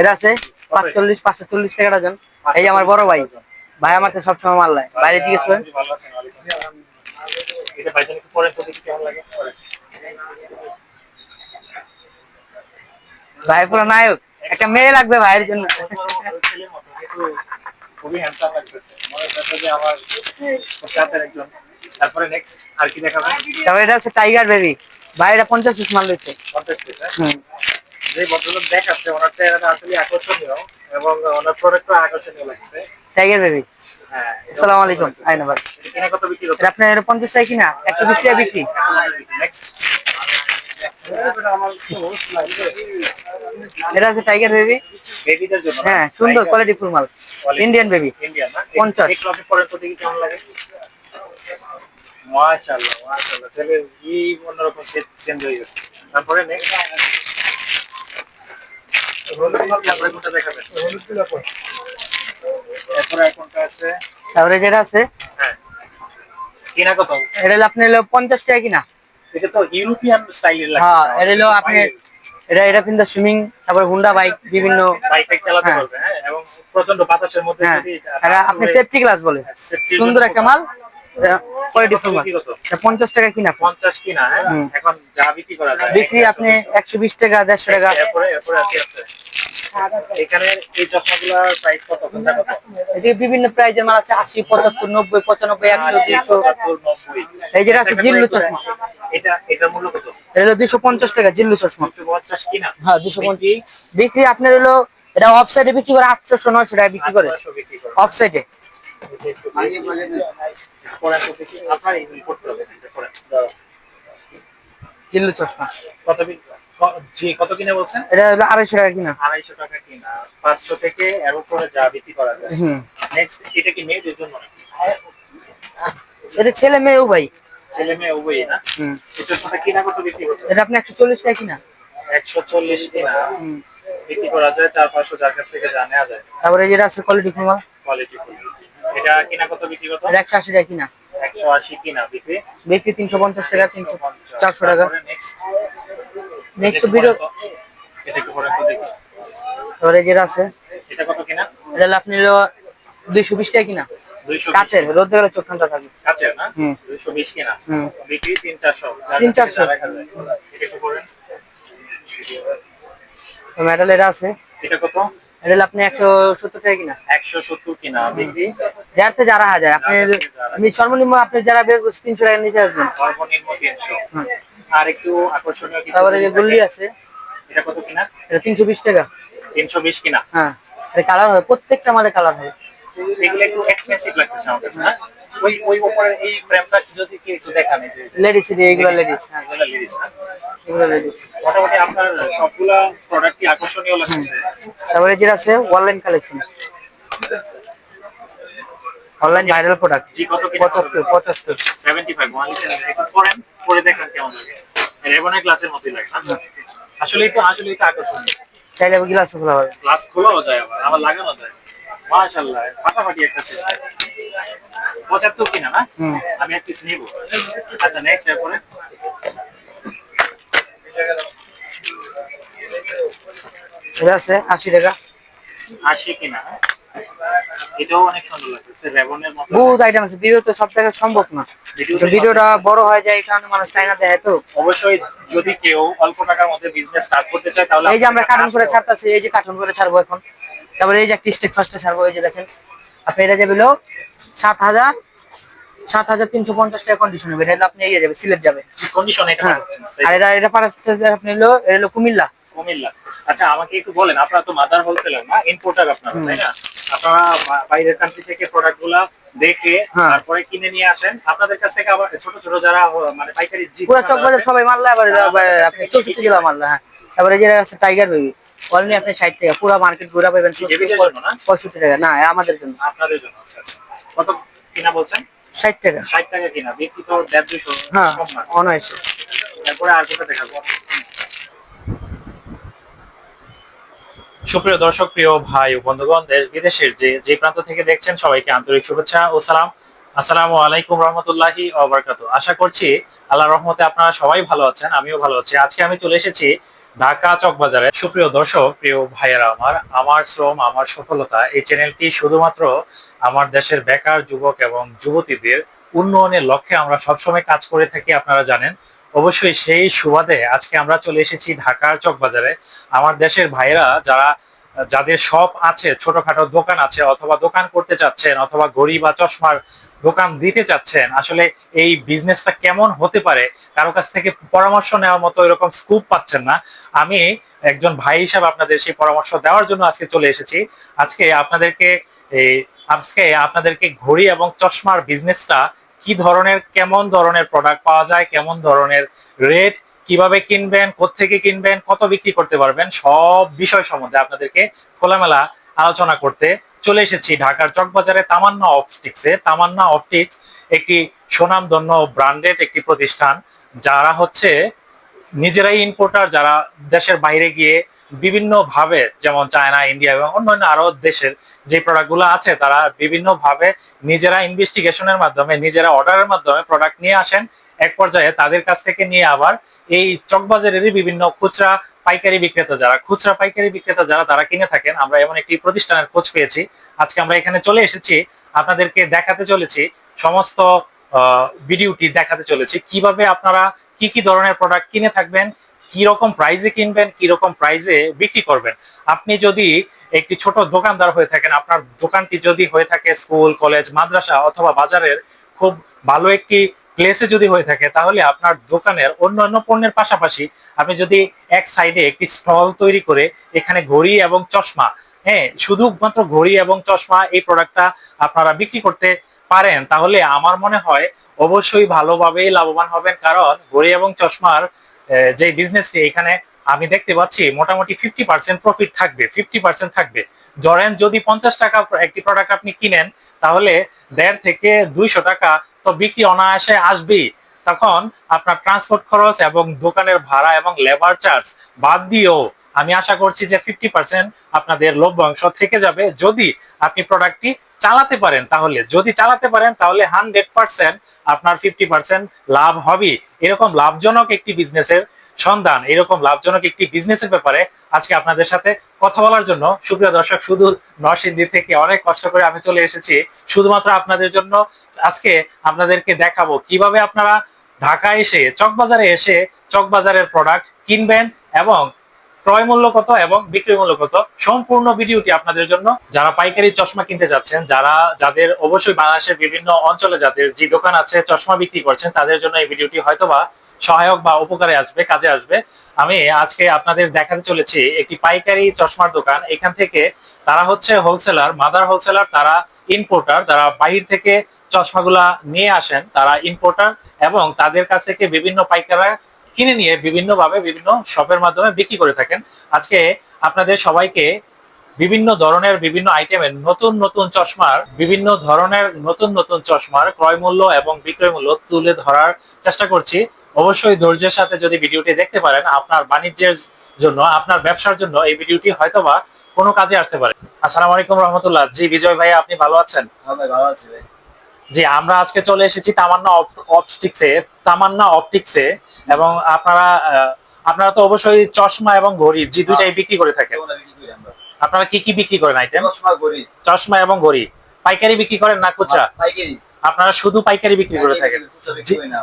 এটা আছে পাঁচচল্লিশ পাঁচশো চল্লিশ টাকা ডজন এই আমার বড় ভাই। ভাই আমার তো সবসময় মাল নেয়। বাইরে জিজ্ঞেস করেন। ভাই পুরো নায়ক। একটা মেয়ে লাগবে ভাইয়ের জন্য। ছেলের মতো, কিন্তু খুবই হ্যান্ডসাম লাগতেছে। মনে হচ্ছে যে আমার কাছের একজন। তারপরে নেক্সট আর কি দেখাবেন তারপরে এটা আছে টাইগার বেবি ভাই এটা পঞ্চাশ পিস মাল কন্টেস্ট হ্যাঁ? হুম। যে ভদ্রলোক দেখাচ্ছে ওনার চেহারাটা আসলে আকর্ষণীয় এবং ওনার প্রোডাক্টও আকর্ষণীয় লাগছে। টাইগার বেবি আসসালামু আলাইকুম আইনা ভাই। এটা কত বিক্রি টাকা কিনা? টাকা বিক্রি। এটা আছে টাইগার বেবি বেবিদের জন্য হ্যাঁ সুন্দর কোয়ালিটি ফুল মাল। ইন্ডিয়ান বেবি ইন্ডিয়ান না? পঞ্চাশ। একটু আপনি পরেন তো কেমন লাগে? মাশাআল্লাহ মাশাআল্লাহ। ছেলে এই অন্যরকম চেঞ্জ হয়ে গেছে। তারপরে নেক্সট তারপরে যেটা আছে হ্যাঁ। কিনা কত? এটা আপনি হলো পঞ্চাশ টাকা কিনা। এটা তো ইউরোপিয়ান স্টাইলের হ্যাঁ এটা হলো আপনি এটা এটা কিন্তু সুইমিং তারপর হুন্ডা বাইক বিভিন্ন বাইক টাইক চালাতে হ্যাঁ। পারবে এবং প্রচণ্ড বাতাসের মধ্যে যদি এটা আপনি সেফটি গ্লাস বলে। সুন্দর একটা মাল। পঞ্চাশ টাকা কিনা। পঞ্চাশ কিনা এখন যা বিক্রি করা যায় বিক্রি আপনি একশো বিশ টাকা দেড়শো টাকা। এখানে এই চশমাগুলোর প্রাইস কত? কোনটা কত? এটি বিভিন্ন প্রাইজের মাল আছে আশি পঁচাত্তর নব্বই পঁচানব্বই একশো দুইশো। পঁচাত্তর, নব্বই। এই যেটা আছে জিল্লু চশমা। এটা এটার মূল্য কত? এটা হলো টাকা জিল্লু চশমা। দুশো পঞ্চাশ কিনা? হ্যাঁ বিক্রি? আপনার হলো এটা অফ সাইডে বিক্রি করে আটশোশো নয়শো টাকা বিক্রি করে। আটশো বিক্রি করে। অফ সাইডে পরেন তো দেখি। আপনার এইগুলি করতে হবে, এটা পরেন। জিল্লু চশমা। কত বিক্রি- ক- জি কত কিনে বলছেন? এটা হলো আড়াইশো টাকা কিনা। আড়াইশো টাকা কিনা। পাঁচশো থেকে এর উপরে যা বিক্রি করা যায়। হুম। নেক্সট এটা কি মেয়েদের জন্য নাকি? এটা ছেলে মেয়েও ভাই ছেলে মেয়ে উভয়ই না? হুম। এটার সাথে কিনা কত বিক্রি করতে এটা আপনি একশো চল্লিশ টাকা কিনা। একশো চল্লিশ কিনা। হুম। বিক্রি করা যায় চার পাঁচশো যার কাছ থেকে যা নেওয়া যায়। তারপরে যেটা আছে কোয়ালিটি ফুল কোয়ালিটি এটা কিনা কত বিক্রি কত এটা একশো আশি টাকা কিনা। একশো আশি কিনা বিক্রি। বিক্রি তিনশো পঞ্চাশ টাকা তিনশো চারশো টাকা। নেক্সট নেক্সট ভিডিও এটা একটু পরে দেখি তারপরে যেটা আছে। এটা কত কিনা? এটা আপনি বিশ টাকা কিনা। কাছের রোদ গেলে চোখ ঠান্ডা কাছের না? হুম। দুইশো বিশ কিনা। হুম। বিক্রি তিন চারশো। তিন চারশো। দেখা যায়। এটা একটু পরে তো মেডাল এটা আছে। এটা কত? এটা আপনি একশো সত্তর টাকা কিনা। একশো সত্তর কিনা বিক্রি। যাতে যারা হাজার আপনি সর্বনিম্ন আপনি যারা বেচবো তিনশো টাকা নিচে আসবেন। সর্বনিম্ন তিনশো। হুম। আর একটু আকর্ষণীয় কিছু তারপরে যে গুল্লি আছে। এটা কত কিনা? এটা তিনশো বিশ টাকা। তিনশো বিশ কিনা? হ্যাঁ এটা কালার হবে প্রত্যেকটা মালে কালার হবে এগুলো একটু এক্সপেন্সিভ লাগতেছে আমার কাছে না? ওই ওই এই ফ্রেমটা যদি কি একটু দেখান এই যে লেডিস এগুলো লেডিস হ্যাঁ এগুলো? এগুলো লেডিস মোটামুটি আপনার সবগুলা প্রোডাক্টই আকর্ষণীয় তারপরে যেটা আছে online collection online viral product জি কত পঁচাত্তর পঁচাত্তর। সেভেন্টি ফাইভ ওয়ান একটু পরেন পরে দেখেন কেমন লাগে। রেবনের গ্লাসের মতোই লাগে আসলেই তো আসলেই তো আকর্ষণীয়। চাইলে গ্লাস খোলা হবে। গ্লাস খোলাও যায় আবার আবার লাগানো যায়। মাশাআল্লাহ ফাটাফাটি একটা সিস্টেম পঁচাত্তর কিনা না। আমি এক পিস নিব। আচ্ছা নেক্সট এরপরে? এটা আছে আশি টাকা। আশি কিনা? এটাও অনেক সুন্দর লাগতেছে রেবনের মতো বহুত আইটেম আছে ভিডিও তো সব দেখা সম্ভব না। ভিডিওটা বড় হয়ে যায় এই কারণে মানুষ টাই না তো। অবশ্যই যদি কেউ অল্প টাকার মধ্যে বিজনেস স্টার্ট করতে চায় তাহলে এই যে আমরা কার্টুন করে এই যে কার্টুন করে ছাড়বো এখন। তারপরে এই যে একটা স্টেক ফার্স্টে ছাড়বো এই যে দেখেন। আপনি এটা যাবে হলো সাত হাজার সাত হাজার তিনশো পঞ্চাশ টাকা কন্ডিশন হবে। এটা আপনি যাবে সিলেট যাবে। কন্ডিশন এটা হ্যাঁ। আর এটা এটা পাঠাচ্ছে আপনি হলো এটা হলো কুমিল্লা। কুমিল্লা। আচ্ছা আমাকে একটু বলেন আপনারা তো মাদার হোলসেলার না ইম্পোর্টার আপনারা তাই না? আপনারা বাইরের কান্ট্রি থেকে দেখে হ্যাঁ। তারপরে কিনে নিয়ে আসেন। আপনাদের কাছ থেকে আবার ছোট ছোট যারা মানে পাইকারি জি পুরো চকবাজার সবাই মারলে আবার আপনি চৌষট্টি জেলা মারলে হ্যাঁ। তারপরে যে আছে টাইগার বেবি আপনি ষাট টাকা পুরো মার্কেট ঘুরা পাবেন বেবিদের জন্য না? পঁয়ষট্টি টাকা না আমাদের জন্য। আপনাদের জন্য আচ্ছা আচ্ছা। কত কিনা বলছেন? ষাট টাকা। ষাট টাকা কিনা বিক্রি তো দেড় দুশো হ্যাঁ কম তারপরে আর কোথা দেখাবো? সুপ্রিয় দর্শক, প্রিয় ভাই বন্ধুগণ, দেশ বিদেশের যে যে প্রান্ত থেকে দেখছেন সবাইকে আন্তরিক শুভেচ্ছা ও সালাম। আসসালামু আলাইকুম রহমতুল্লাহি ওবরকাতু আশা করছি আল্লাহ রহমতে আপনারা সবাই ভালো আছেন, আমিও ভালো আছি। আজকে আমি চলে এসেছি ঢাকা চকবাজারে। সুপ্রিয় দর্শক, প্রিয় ভাইয়েরা আমার আমার শ্রম, আমার সফলতা এই চ্যানেলটি শুধুমাত্র আমার দেশের বেকার যুবক এবং যুবতীদের উন্নয়নের লক্ষ্যে আমরা সবসময় কাজ করে থাকি, আপনারা জানেন। অবশ্যই সেই সুবাদে আজকে আমরা চলে এসেছি ঢাকার চকবাজারে। আমার দেশের ভাইয়েরা যারা, যাদের শপ আছে, ছোটখাটো দোকান আছে, অথবা দোকান করতে চাচ্ছেন, অথবা ঘড়ি বা চশমার দোকান দিতে চাচ্ছেন, আসলে এই বিজনেসটা কেমন হতে পারে, কারও কাছ থেকে পরামর্শ নেওয়ার মতো এরকম স্কুপ পাচ্ছেন না। আমি একজন ভাই হিসাবে আপনাদের সেই পরামর্শ দেওয়ার জন্য আজকে চলে এসেছি। আজকে আপনাদেরকে আজকে আপনাদেরকে ঘড়ি এবং চশমার বিজনেসটা কি ধরনের, কেমন ধরনের প্রোডাক্ট পাওয়া যায়, কেমন ধরনের রেট কীভাবে কিনবেন, কোত্থেকে কিনবেন, কত বিক্রি করতে পারবেন, সব বিষয় সম্বন্ধে আপনাদেরকে খোলামেলা আলোচনা করতে চলে এসেছি ঢাকার চকবাজারে তামান্না অপটিক্সে। তামান্না অপটিক্স একটি সুনামধন্য ব্র্যান্ডেড একটি প্রতিষ্ঠান, যারা হচ্ছে নিজেরাই ইম্পোর্টার যারা দেশের বাইরে গিয়ে বিভিন্ন ভাবে যেমন চায়না ইন্ডিয়া এবং অন্যান্য আরও দেশের যে প্রোডাক্টগুলো আছে, তারা বিভিন্ন ভাবে নিজেরা ইনভেস্টিগেশনের মাধ্যমে, নিজেরা অর্ডারের মাধ্যমে প্রোডাক্ট নিয়ে আসেন। এক পর্যায়ে তাদের কাছ থেকে নিয়ে আবার এই চকবাজারেরই বিভিন্ন খুচরা পাইকারি বিক্রেতা যারা, খুচরা পাইকারি বিক্রেতা যারা, তারা কিনে থাকেন। আমরা এমন একটি প্রতিষ্ঠানের খোঁজ পেয়েছি। আজকে আমরা এখানে চলে এসেছি, আপনাদেরকে দেখাতে চলেছি, সমস্ত ভিডিওটি দেখাতে চলেছি। কীভাবে আপনারা কি কি ধরনের প্রোডাক্ট কিনে থাকবেন কি রকম প্রাইজে কিনবেন কি রকম প্রাইজে বিক্রি করবেন। আপনি যদি একটি ছোট দোকানদার হয়ে থাকেন, আপনার দোকানটি যদি হয়ে থাকে স্কুল, কলেজ, মাদ্রাসা অথবা বাজারের খুব ভালো একটি প্লেসে যদি হয়ে থাকে, তাহলে আপনার দোকানের অন্যান্য পণ্যের পাশাপাশি আপনি যদি এক সাইডে একটি স্টল তৈরি করে এখানে ঘড়ি এবং চশমা হ্যাঁ শুধুমাত্র ঘড়ি এবং চশমা এই প্রোডাক্টটা আপনারা বিক্রি করতে পারেন, তাহলে আমার মনে হয় অবশ্যই ভালোভাবেই লাভবান হবেন। কারণ ঘড়ি এবং চশমার যে বিজনেসটি এখানে আমি দেখতে পাচ্ছি মোটামুটি ফিফটি পার্সেন্ট প্রফিট থাকবে ফিফটি পার্সেন্ট থাকবে। ধরেন যদি পঞ্চাশ টাকা একটি প্রোডাক্ট আপনি কিনেন, তাহলে দেড় থেকে দুইশো টাকা তো বিক্রি অনায়াসে আসবেই। তখন আপনার ট্রান্সপোর্ট খরচ এবং দোকানের ভাড়া এবং লেবার চার্জ বাদ দিয়েও আমি আশা করছি যে ফিফটি পার্সেন্ট আপনাদের লভ্যাংশ থেকে যাবে। যদি আপনি প্রোডাক্টটি চালাতে পারেন তাহলে। যদি চালাতে পারেন, তাহলে হান্ড্রেড পার্সেন্ট আপনার ফিফটি পার্সেন্ট লাভ হবে এরকম লাভজনক একটি বিজনেসের সন্ধান, এরকম লাভজনক একটি বিজনেসের ব্যাপারে আজকে আপনাদের সাথে কথা বলার জন্য সুপ্রিয় দর্শক, শুধু নরসিংদী থেকে অনেক কষ্ট করে আমি চলে এসেছি। শুধুমাত্র আপনাদের জন্য আজকে আপনাদেরকে দেখাবো কীভাবে আপনারা ঢাকা এসে, চকবাজারে এসে চকবাজারের প্রোডাক্ট কিনবেন এবং ক্রয় মূল্য কত এবং বিক্রয় মূল্য কত, সম্পূর্ণ ভিডিওটি আপনাদের জন্য। যারা পাইকারি চশমা কিনতে যাচ্ছেন, যারা, যাদের অবশ্যই বাংলাদেশের বিভিন্ন অঞ্চলে যাদের যে দোকান আছে, চশমা বিক্রি করছেন, তাদের জন্য এই ভিডিওটি হয়তোবা সহায়ক বা উপকারে আসবে, কাজে আসবে। আমি আজকে আপনাদের দেখাতে চলেছি একটি পাইকারি চশমার দোকান। এখান থেকে তারা হচ্ছে হোলসেলার মাদার হোলসেলার তারা ইম্পোর্টার তারা বাহির থেকে চশমাগুলা নিয়ে আসেন, তারা ইম্পোর্টার এবং তাদের কাছ থেকে বিভিন্ন পাইকাররা কিনে নিয়ে বিভিন্ন ভাবে বিভিন্ন শপের মাধ্যমে বিক্রি করে থাকেন। আজকে আপনাদের সবাইকে বিভিন্ন ধরনের বিভিন্ন আইটেমের নতুন নতুন চশমার, বিভিন্ন ধরনের নতুন নতুন চশমার ক্রয় মূল্য এবং বিক্রয় মূল্য তুলে ধরার চেষ্টা করছি। অবশ্যই ধৈর্যের সাথে যদি ভিডিওটি দেখতে পারেন, আপনার বাণিজ্যের জন্য, আপনার ব্যবসার জন্য এই ভিডিওটি হয়তোবা কোনো কাজে আসতে পারে। আসসালামু আলাইকুম রহমতুল্লাহ। জি, বিজয় ভাই আপনি ভালো আছেন? হ্যাঁ ভাই, ভালো আছি ভাই। জি আমরা আজকে চলে এসেছি তামান্না অপটিক্সে তামান্না অপটিক্সে এবং আপনারা আপনারা তো অবশ্যই চশমা এবং ঘড়ি জি দুইটাই বিক্রি করে থাকেন। আপনারা কি কি বিক্রি করেন আইটেম চশমা এবং ঘড়ি। পাইকারি বিক্রি করেন না খুচরা? পাইকারি। আপনারা শুধু পাইকারি বিক্রি করে থাকেন।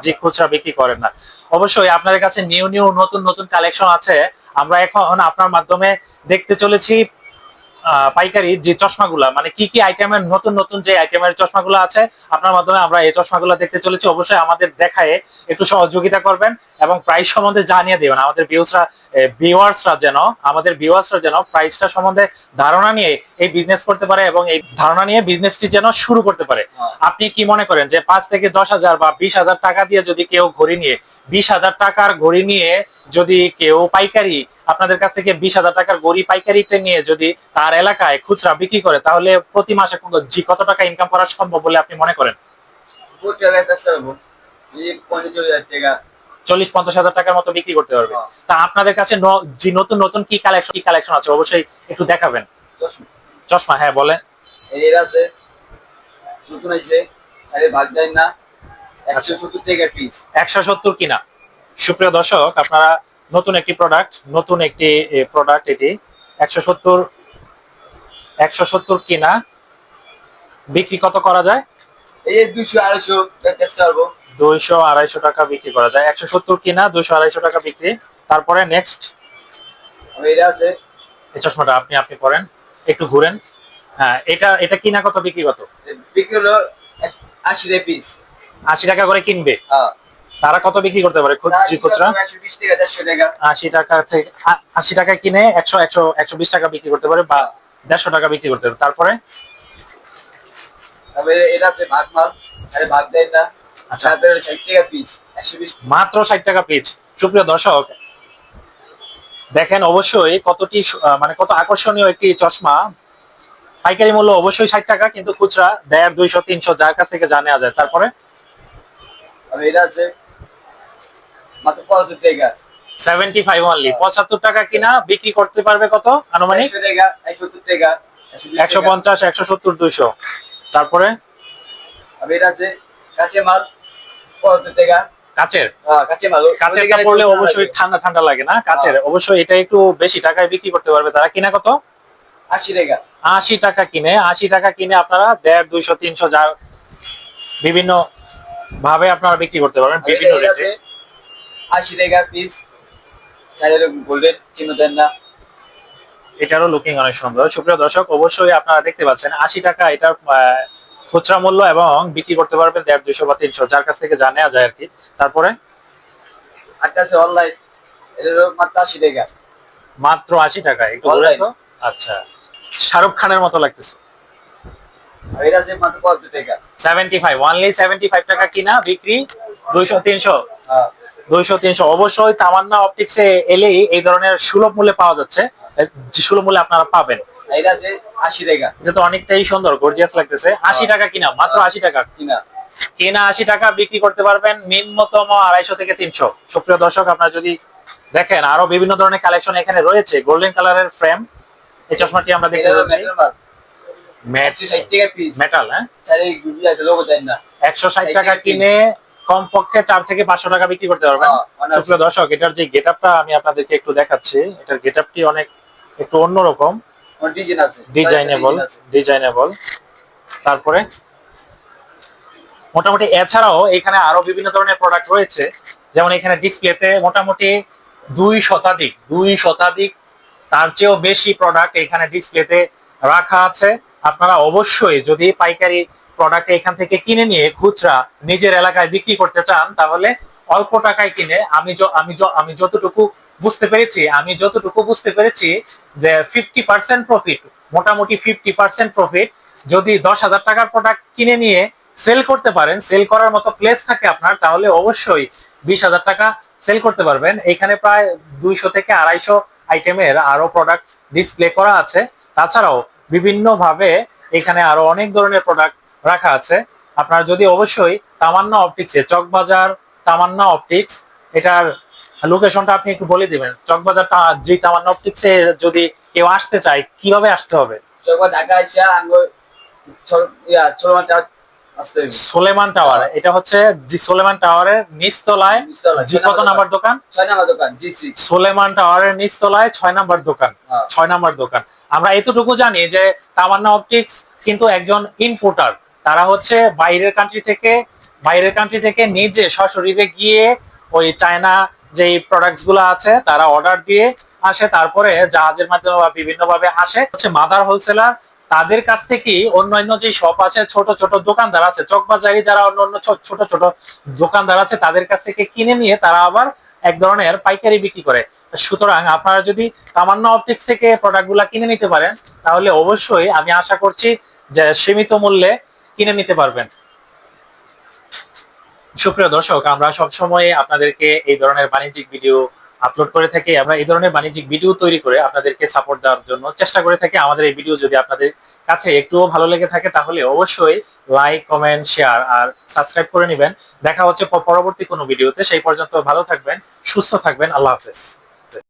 জি খুচরা বিক্রি করেন না। অবশ্যই আপনাদের কাছে নিউ নিউ নতুন নতুন কালেকশন আছে। আমরা এখন আপনার মাধ্যমে দেখতে চলেছি পাইকারি যে চশমাগুলা মানে কি কি আইটেমের নতুন নতুন যে আইটেমের চশমাগুলো আছে আপনার মাধ্যমে আমরা এই চশমাগুলো দেখতে চলেছি। অবশ্যই আমাদের দেখায় একটু সহযোগিতা করবেন এবং প্রাইস সম্বন্ধে জানিয়ে দেবেন। আমাদের ভিউসরা ভিউয়ার্সরা যেন আমাদের ভিউয়ার্সরা যেন প্রাইসটা সম্বন্ধে ধারণা নিয়ে এই বিজনেস করতে পারে এবং এই ধারণা নিয়ে বিজনেসটি যেন শুরু করতে পারে। হ্যাঁ। আপনি কি মনে করেন যে পাঁচ থেকে দশ হাজার বা বিশ হাজার টাকা দিয়ে যদি কেউ ঘড়ি নিয়ে বিশ হাজার টাকার ঘড়ি নিয়ে যদি কেউ পাইকারি আপনাদের কাছ থেকে বিশ হাজার টাকার ঘড়ি পাইকারিতে নিয়ে যদি তার এলাকায় খুচরা বিক্রি করে তাহলে প্রতি মাসে কত- জি কত টাকা ইনকাম করা সম্ভব বলে আপনি মনে করেন? চল্লিশ পঞ্চাশ হাজার টাকার মতো বিক্রি করতে পারবে। হ্যাঁ। তা আপনাদের কাছে যে নতুন নতুন কি কালেকশন কি কালেকশন আছে? অবশ্যই একটু দেখাবেন। চশমা। হ্যাঁ বলেন। এর আছে। নতুন আছে আরে ভাগ যায় না। একশো সত্তর টাকা পিস একশো সত্তর কিনা? সুপ্রিয় দর্শক আপনারা নতুন একটি প্রোডাক্ট নতুন একটি প্রোডাক্ট এটি একশো সত্তর একশো সত্তর কিনা বিক্রি কত করা যায়? এই দুশো আড়াইশো দুইশো আড়াইশো টাকা বিক্রি করা যায়। একশো সত্তর কিনা দুইশো আড়াইশো টাকা বিক্রি। তারপরে নেক্সট আছে। এই চশমাটা আপনি আপনি পরেন একটু ঘুরেন। হ্যাঁ এটা এটা কিনা কত বিক্রি কত? বিক্রি হলো আশি টাকা পিস আশি টাকা করে কিনবে? হ্যাঁ। তারা কত বিক্রি করতে পারে খুচরি আশি টাকা থেকে আশি টাকা কিনে একশো একশো একশো বিশ টাকা বিক্রি করতে পারে বা দেড়শো টাকা বিক্রি করতে পারে। তারপরে? আচ্ছা। মাত্র ষাট টাকা পিস সুপ্রিয় দর্শক দেখেন অবশ্যই কতটি মানে কত আকর্ষণীয় একটি চশমা। পাইকারি মূল্য অবশ্যই ষাট টাকা কিন্তু খুচরা দেড় দুইশো তিনশো যার কাছ থেকে জানা যায়। তারপরে? আমি এটা আছে মাত্র টাকা। অনলি টাকা কিনা বিক্রি করতে পারবে কত? আনুমানিক? টাকা টাকা তারপরে? এটা আছে মাল টাকা। কাচের? হ্যাঁ কাঁচে মাল। কাচেরটা পড়লে অবশ্যই ঠান্ডা ঠান্ডা লাগে না? কাচের। অবশ্যই এটা একটু বেশি টাকায় বিক্রি করতে পারবে। তারা কিনা কত? আশি টাকা। আশি টাকা কিনে। আশি টাকা কিনে আপনারা দেড় দুইশো তিনশো যার বিভিন্ন ভাবে আপনারা বিক্রি করতে পারবেন বিভিন্ন রেটে। আশি টাকা পিস চাইলে গোল্ডেন চিহ্ন দেন না। এটারও লুকিং অনেক সুন্দর। সুপ্রিয় দর্শক অবশ্যই আপনারা দেখতে পাচ্ছেন আশি টাকা এটার খুচরা মূল্য এবং বিক্রি করতে পারবেন দেড় দুইশো বা তিনশো যার কাছ থেকে জানা যায় আর কি। তারপরে? আছে অনলাইন মাত্র আশি টাকা। মাত্র আশি টাকা একটু আচ্ছা। শাহরুখ খানের মতো লাগতেছে। এটা আছে মাত্র পঁচাত্তর টাকা। Seventy five only seventy five টাকা কিনা বিক্রি দুইশো তিনশো? হ্যাঁ। দুইশো তিনশো। অবশ্যই তামান্না অপটিক্সে এলেই এই ধরনের সুলভ মূল্যে পাওয়া যাচ্ছে। যে সুলভ মূল্যে আপনারা পাবেন। এটা আছে আশি টাকা। এটা তো অনেকটাই সুন্দর গর্জিয়াস লাগতেছে। আশি টাকা কিনা? মাত্র আশি টাকা। কিনা? কিনা আশি টাকা বিক্রি করতে পারবেন নিম্নতম আড়াইশো থেকে তিনশো। সুপ্রিয় দর্শক আপনারা যদি দেখেন আরও বিভিন্ন ধরনের কালেকশন এখানে রয়েছে। গোল্ডেন কালারের ফ্রেম এই চশমাটি আমরা দেখতে পাচ্ছি। মেটাল একশো ষাট টাকা হ্যাঁ? চাইলে গুগলি আছে লোগো দেন না। একশো ষাট 60 টাকা টাকা কিনে কমপক্ষে চার থেকে পাঁচশো টাকা বিক্রি করতে পারবেন। হ্যাঁ, সুপ্রিয় দর্শক এটার যে গেট আমি আপনাদেরকে একটু দেখাচ্ছি এটার গেট অনেক একটু অন্যরকম। ডিজাইনেবল ডিজাইনেবল তারপরে মোটামুটি এছাড়াও এখানে আরও বিভিন্ন ধরনের প্রোডাক্ট রয়েছে। যেমন এখানে ডিসপ্লেতে মোটামুটি দুই শতাধিক দুই শতাধিক তার চেয়েও বেশি প্রোডাক্ট এখানে ডিসপ্লেতে রাখা আছে। আপনারা অবশ্যই যদি পাইকারি প্রোডাক্ট এখান থেকে কিনে নিয়ে খুচরা নিজের এলাকায় বিক্রি করতে চান, তাহলে অল্প টাকায় কিনে আমি আমি আমি যতটুকু বুঝতে পেরেছি, আমি যতটুকু বুঝতে পেরেছি যে ফিফটি পার্সেন্ট প্রফিট মোটামুটি ফিফটি পার্সেন্ট প্রফিট যদি দশ হাজার টাকার প্রোডাক্ট কিনে নিয়ে সেল করতে পারেন সেল করার মতো প্লেস থাকে আপনার, তাহলে অবশ্যই বিশ হাজার টাকা সেল করতে পারবেন। এখানে প্রায় দুইশো থেকে আড়াইশো আইটেমের আরও প্রোডাক্ট ডিসপ্লে করা আছে। তাছাড়াও বিভিন্নভাবে এখানে আরও অনেক ধরনের প্রোডাক্ট রাখা আছে। আপনার যদি অবশ্যই তামান্না অপটিক্সে চকবাজার তামান্না অপটিক্স এটার লোকেশনটা আপনি একটু বলে দিবেন। চকবাজার যে তামান্না অপটিক্সে যদি কেউ আসতে চায় কীভাবে আসতে হবে? ঢাকা সোলেমান টাওয়ার এটা হচ্ছে জি সোলেমান টাওয়ারের নিচতলায়। জি কত নাম্বার দোকান? ছয় নাম্বার দোকান জি সোলেমান টাওয়ারের নিচতলায় ছয় নাম্বার দোকান। হ্যাঁ। ছয় নাম্বার দোকান। আমরা এতটুকু জানি যে তামান্না অপটিক্স কিন্তু একজন ইম্পোর্টার তারা হচ্ছে বাইরের কান্ট্রি থেকে, বাইরের কান্ট্রি থেকে নিজে সশরীরে গিয়ে ওই চায়না যে প্রোডাক্টসগুলো আছে, তারা অর্ডার দিয়ে আসে, তারপরে জাহাজের মাধ্যমে বা বিভিন্ন ভাবে আসে। হচ্ছে মাদার হোলসেলার তাদের কাছ থেকেই অন্যান্য যে শপ আছে, ছোট ছোট দোকানদার আছে, চকবাজারি যারা অন্য অন্য ছোট ছোট দোকানদার আছে, তাদের কাছ থেকে কিনে নিয়ে তারা আবার এক ধরনের পাইকারি বিক্রি করে। সুতরাং আপনারা যদি তামান্না অপটিক্স থেকে প্রোডাক্টগুলো কিনে নিতে পারেন, তাহলে অবশ্যই আমি আশা করছি যে সীমিত মূল্যে কিনে নিতে পারবেন। সুপ্রিয় দর্শক, আমরা সবসময় আপনাদেরকে এই ধরনের বাণিজ্যিক ভিডিও আপলোড করে থাকি। আমরা এই ধরনের বাণিজ্যিক ভিডিও তৈরি করে আপনাদেরকে সাপোর্ট দেওয়ার জন্য চেষ্টা করে থাকি। আমাদের এই ভিডিও যদি আপনাদের কাছে একটুও ভালো লেগে থাকে, তাহলে অবশ্যই লাইক কমেন্ট শেয়ার আর সাবস্ক্রাইব করে নেবেন। দেখা হচ্ছে পরবর্তী কোনো ভিডিওতে। সেই পর্যন্ত ভালো থাকবেন, সুস্থ থাকবেন। আল্লাহ হাফেজ।